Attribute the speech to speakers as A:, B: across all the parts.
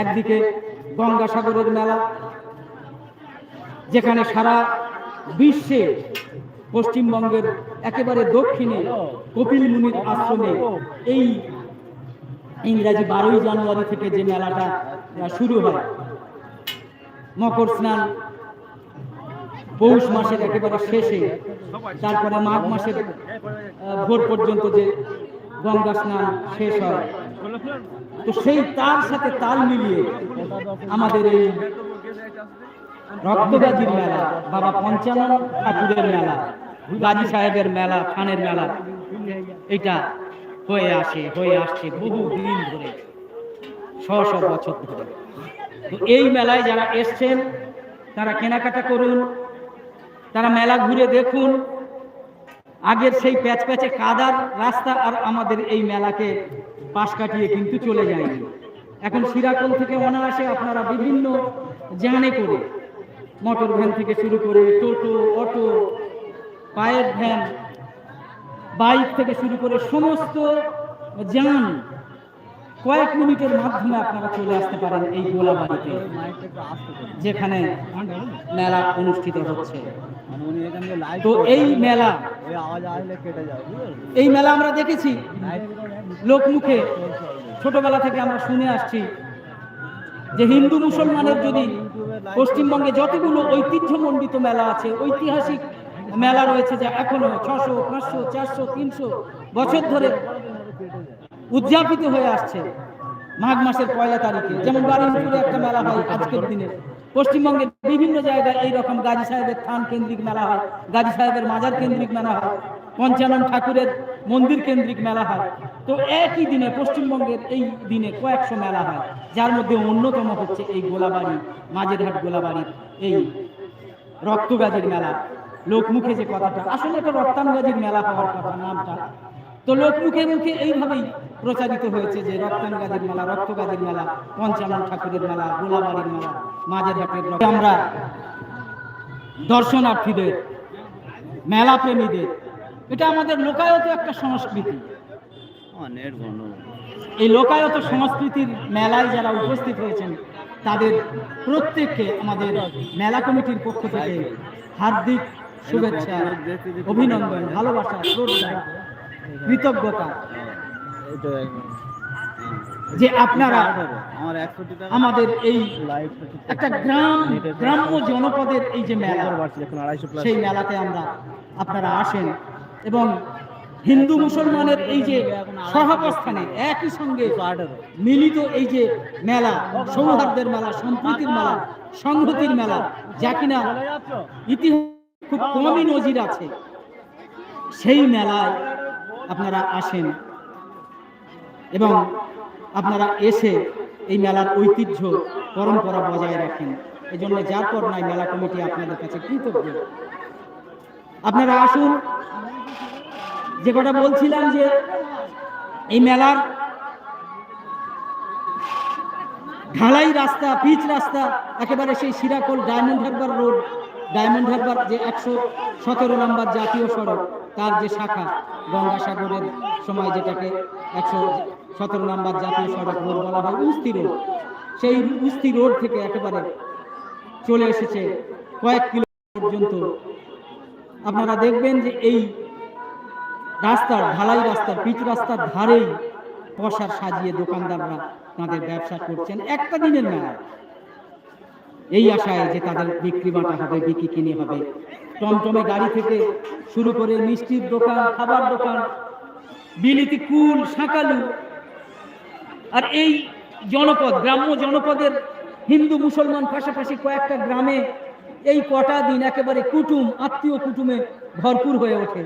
A: একদিকে গঙ্গাসাগরের মেলা, যেখানে সারা বিশ্বে পশ্চিমবঙ্গের একেবারে দক্ষিণে কপিল মুনির আশ্রমে এই ইংরাজি বারোই জানুয়ারি থেকে যে মেলাটা শুরু হয়। মকর স্নান পৌষ মাসের একেবারে শেষে, তারপরে মাঘ মাসের ভোর পর্যন্ত যে গঙ্গা স্নান শেষ হয়। তো সেই তার সাথে তাল মিলিয়ে আমাদের এই রক্তগাজির মেলা, বাবা পঞ্চানন ঠাকুরের মেলা, গাজী সাহেবের মেলা খানের মেলা, এটা হয়ে আসে, হয়ে আসছে বহু দিন ধরে, শ শ বছর ধরে। তো এই মেলায় যারা এসছেন, তারা কেনাকাটা করুন, তারা মেলা ঘুরে দেখুন আগের সেই প্যাচ প্যাচে কাদার রাস্তা আর আমাদের এই মেলাকে পাশ কাটিয়ে কিন্তু চলে যায়নি। এখন সিরাকল থেকে অনায়াসে আপনারা বিভিন্ন জানে করে মোটর ভ্যান থেকে শুরু করে টোটো, অটো, পায়ের ভ্যান, বাইক থেকে শুরু করে সমস্ত যান কয়েক মিনিটের মাধ্যমে আপনারা চলে আসতে পারেন এই গোলাবাড়িতে, যেখানে মেলা অনুষ্ঠিত হচ্ছে। তো এই মেলা এই মেলা আমরা দেখেছি। লোকমুখে ছোটবেলা থেকে আমরা শুনে আসছি যে হিন্দু মুসলমানের যদি পশ্চিমবঙ্গে যতগুলো ঐতিহ্যমণ্ডিত মেলা আছে, ঐতিহাসিক মেলা রয়েছে যা এখনও ছশো, পাঁচশো, চারশো, তিনশো বছর ধরে উদযাপিত হয়ে আসছে মাঘ মাসের পয়লা তারিখে। যেমন বারুইপুরে একটা মেলা হয় আজকের দিনে। পশ্চিমবঙ্গের বিভিন্ন জায়গায় এইরকম গাজী সাহেবের থান কেন্দ্রিক মেলা হয়, গাজী সাহেবের মাজার কেন্দ্রিক মেলা হয়, পঞ্চানন ঠাকুরের মন্দির কেন্দ্রিক মেলা হয়। তো একই দিনে পশ্চিমবঙ্গের এই দিনে কয়েকশো মেলা হয়, যার মধ্যে অন্যতম হচ্ছে এই গোলাবাড়ি, মাঝেরহাট গোলাবাড়ির এই রক্তগাজীর মেলা। লোকমুখে যে কথাটা, আসলে এটা রক্তানুগাজীর মেলা হওয়ার কথা, নামটা। তো লোকমুখে মুখে এইভাবেই প্রচারিত হয়েছে যে রক্তানুগাজীর মেলা রক্ত রক্তগাজীর মেলা, পঞ্চানন ঠাকুরের মেলা, গোলাবাড়ির মেলা মাঝেরহাটের রক্ত- আমরা দর্শনার্থীদের, মেলা প্রেমীদের, এটা আমাদের লোকায়ত একটা সংস্কৃতি। এই লোকায়ত সংস্কৃতির মেলায় যারা উপস্থিত হয়েছেন, তাদের প্রত্যেককে আমাদের মেলা কমিটির পক্ষ থেকে হার্দিক শুভেচ্ছা, অভিনন্দন, ভালোবাসা, শ্রদ্ধা, কৃতজ্ঞতা। যে আপনারা আমাদের এই একটা গ্রাম গ্রাম্য জনপদের এই যে মেলা সেই মেলাতে আমরা আপনারা আসেন এবং হিন্দু মুসলমানের এই যে সহাবস্থানে একই সঙ্গে মিলিত এই যে মেলা সৌহার্দ্যের মেলা সম্প্রীতির মেলা সংহতির মেলা যা কিনা ইতিহাস খুব কমই নজির আছে সেই মেলায় আপনারা আসেন। এবং আপনারা এসে এই মেলার ঐতিহ্য, পরম্পরা বজায় রাখেন। এই জন্য যার পর নাই মেলা কমিটি আপনাদের কাছে কৃতজ্ঞ। আপনারা আসুন। যে কটা বলছিলাম যে এই মেলার ঢালাই রাস্তা, পিচ রাস্তা, একেবারে সেই সিরাকল ডায়মন্ড হারবার রোড, ডায়মন্ড হারবার যে একশো সতেরো নম্বর জাতীয় সড়ক, তার যে শাখা, গঙ্গাসাগরের সময় যেটাকে একশো সতেরো নম্বর জাতীয় সড়ক রোড বলা হয়, উস্তি রোড। সেই উস্তি রোড থেকে একেবারে চলে এসেছে কয়েক কিলোমিটার পর্যন্ত। আপনারা দেখবেন যে এই রাস্তার, ঢালাই রাস্তার, পিচ রাস্তার ধারেই পশার সাজিয়ে দোকানদাররা তাদের ব্যবসা করছেন। একটা দিনের মেলা এই আশায় যে তাদের বিক্রি বাটা হবে, বিক্রি কিনে হবে। টমটমে গাড়ি থেকে শুরু করে মিষ্টির দোকান, খাবার দোকান বিলিতি কুল শাঁকালু। আর এই জনপদ, গ্রাম্য জনপদের হিন্দু মুসলমান পাশাপাশি কয়েকটা গ্রামে এই কটা দিন একেবারে কুটুম, আত্মীয় কুটুমে ভরপুর হয়ে ওঠে।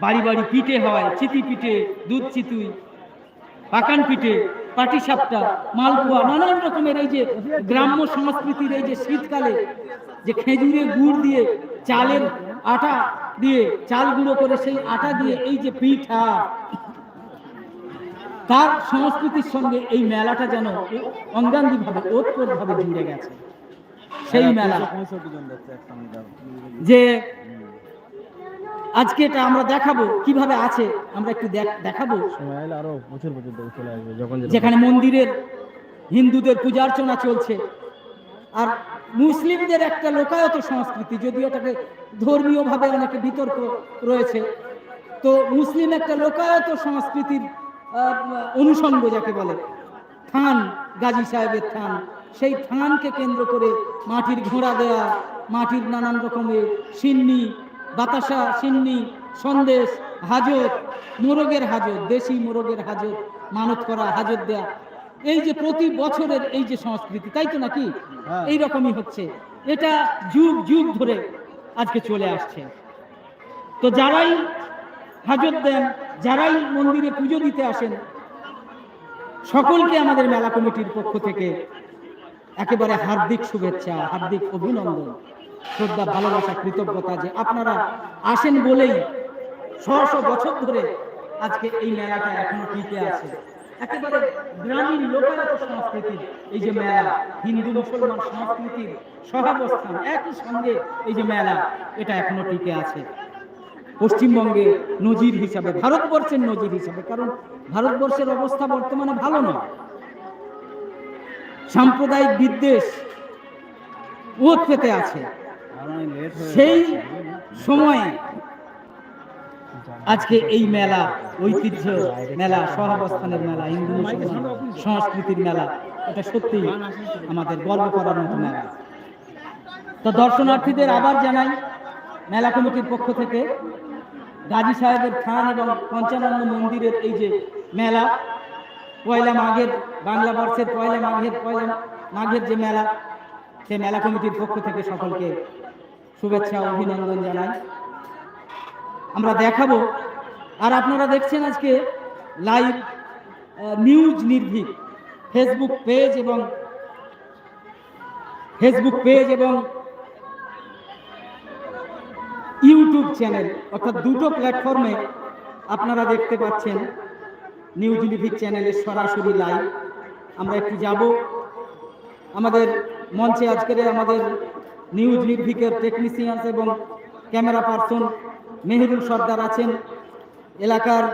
A: বাড়ি বাড়ি পিঠে হয় চিতি পিঠে দুধ চিতুই। পাকান পিঠে পাটি সাপটা মালপোয়া নানান রকমের এই যে গ্রাম্য সংস্কৃতির এই যে শীতকালে যে খেজুরে গুড় দিয়ে চালের আটা দিয়ে চাল গুঁড়ো করে সেই আটা দিয়ে এই যে পিঠা তার সংস্কৃতির সঙ্গে এই মেলাটা যেন অঙ্গাঙ্গিভাবে ওতপ্রোতভাবে জুড়ে গেছে সেই মেলা
B: একসঙ্গে যাও।
A: যে আজকে এটা আমরা দেখাবো কীভাবে আছে আমরা একটু দেখ- দেখাবো।
B: আরও প্রচুর প্রচুর চলে আসবে যখন
A: যেখানে মন্দিরের হিন্দুদের পূজার্চনা চলছে। আর মুসলিমদের একটা লোকায়ত সংস্কৃতি যদিও এটাকে ধর্মীয়ভাবে অনেকে বিতর্ক রয়েছে তো মুসলিম একটা লোকায়ত সংস্কৃতির অনুষঙ্গ যাকে বলে থান গাজী সাহেবের থান। সেই থানকে কেন্দ্র করে মাটির ঘোড়া দেয়া মাটির নানান রকমের সিন্নি বাতাসা সিন্নি সন্দেশ হাজত মোরগের হাজত দেশি মোরগের হাজত মানত করা হাজত দেয়া। এই যে প্রতি বছরের এই যে সংস্কৃতি তাই তো নাকি?
B: হ্যাঁ।
A: এই রকমই হচ্ছে। এটা যুগ যুগ ধরে আজকে চলে আসছে। তো যারাই হাজত দেন যারাই মন্দিরে পুজো দিতে আসেন সকলকে আমাদের মেলা কমিটির পক্ষ থেকে একেবারে হার্দিক শুভেচ্ছা হার্দিক অভিনন্দন। শ্রদ্ধা, ভালোবাসা, কৃতজ্ঞতা যে আপনারা আসেন বলেই শ শ বছর ধরে আজকে এই মেলাটা এখনও টিকে আছে। একেবারে গ্রামীণ লোকায়ত সংস্কৃতির এই যে মেলা, হিন্দু, মুসলমান সংস্কৃতির সহাবস্থান একই সঙ্গে এই যে মেলা, এটা এখনও টিকে আছে। পশ্চিমবঙ্গে নজির হিসাবে, ভারতবর্ষের নজির হিসাবে, কারণ ভারতবর্ষের অবস্থা বর্তমানে ভালো নয়। সাম্প্রদায়িক বিদ্বেষ ওত পেতে আছে। সেই সময়ে আজকে এই মেলা ঐতিহ্য মেলা সহাবস্থানের মেলা হিন্দু মুসলমান সংস্কৃতির মেলা এটা সত্যি আমাদের গর্ব করার মতো মেলা। তো দর্শনার্থীদের আবার জানাই মেলা কমিটির পক্ষ থেকে গাজী সাহেবের খান এবং পঞ্চানন্দ মন্দিরের এই যে মেলা পয়লা মাঘের বাংলা বর্ষের পয়লা মাঘের পয়লা মাঘের যে মেলা সেই মেলা কমিটির পক্ষ থেকে সকলকে শুভেচ্ছা অভিনন্দন জানাই। আমরা দেখাবো, আর আপনারা দেখছেন আজকে live news Nirbhik. Facebook page এবং ফেসবুক পেজ এবং ইউটিউব চ্যানেল অর্থাৎ দুটো প্ল্যাটফর্মে আপনারা দেখতে পাচ্ছেন নিউজ নির্ভীক চ্যানেলের সরাসরি লাইভ আমরা একটু যাব। আমাদের মঞ্চে আজকের আমাদের নিউজ নির্ভীকের টেকনিশিয়ান এবং ক্যামেরা পার্সন মেহেরুল সর্দার আছেন, এলাকার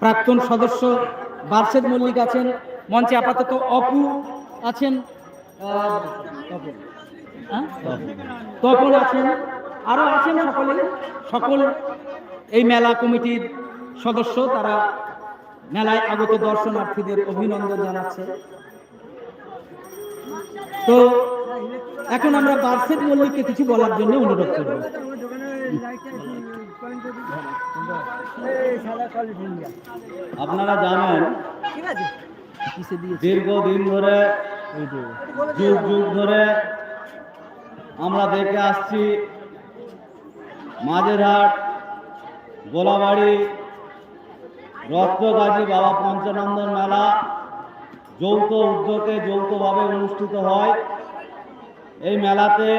A: প্রাক্তন সদস্য বার্ষেদ মল্লিক আছেন, মঞ্চে আপাতত অপু আছেন হ্যাঁ? তপন আছেন আরও আছেন সকলে, সকল এই মেলা কমিটির সদস্য, তারা মেলায় আগত দর্শনার্থীদের অভিনন্দন জানাচ্ছে তো এখন আমরা বার্ষেদ মল্লিককে কিছু বলার জন্য অনুরোধ করব।
B: আপনারা জানেন দীর্ঘদিন ধরে, যুগ যুগ ধরে আমরা দেখে আসছি মাঝেরহাট, গোলাবাড়ি, রক্তগাজী বাবা পঞ্চানন্দন মেলা যৌথ উদ্যোগে যৌথভাবে অনুষ্ঠিত হয়। এই মেলাতে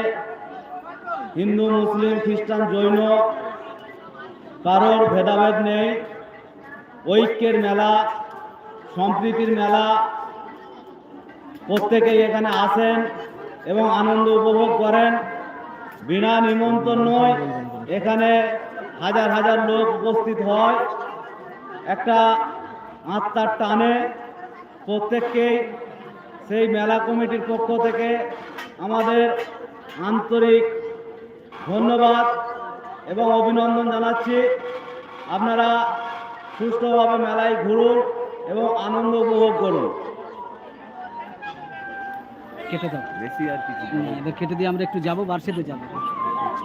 B: হিন্দু, মুসলিম, খ্রিস্টান, জৈন কারোর ভেদাভেদ নেই। ঐক্যের মেলা, সম্প্রীতির মেলা প্রত্যেকেই এখানে আসেন এবং আনন্দ উপভোগ করেন। বিনা নিমন্ত্রণ নয়, এখানে হাজার হাজার লোক উপস্থিত হয়। একটা আত্মার টানে প্রত্যেককেই সেই মেলা কমিটির পক্ষ থেকে আমাদের আন্তরিক ধন্যবাদ এবং অভিনন্দন জানাচ্ছি। আপনারা সুস্থভাবে মেলায় ঘুরুন এবং আনন্দ উপভোগ করুন।
A: কেটে দাও।
B: বেশি আর কিছু
A: কেটে দিয়ে আমরা একটু যাব বার্ষেদে যাব।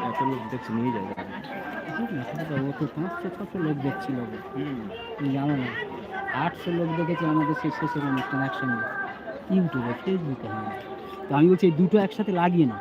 B: এত লোক দেখছি নিয়ে
A: তো পাঁচশো ছশো লোক দেখছিল। গো। তুমি জানো না। আটশো লোক দেখেছে আমাদের সেই শেষের অনুষ্ঠান একসঙ্গে। ইউটিউবে ফেসবুকে তো আমি বলছি দুটো একসাথে লাগিয়ে না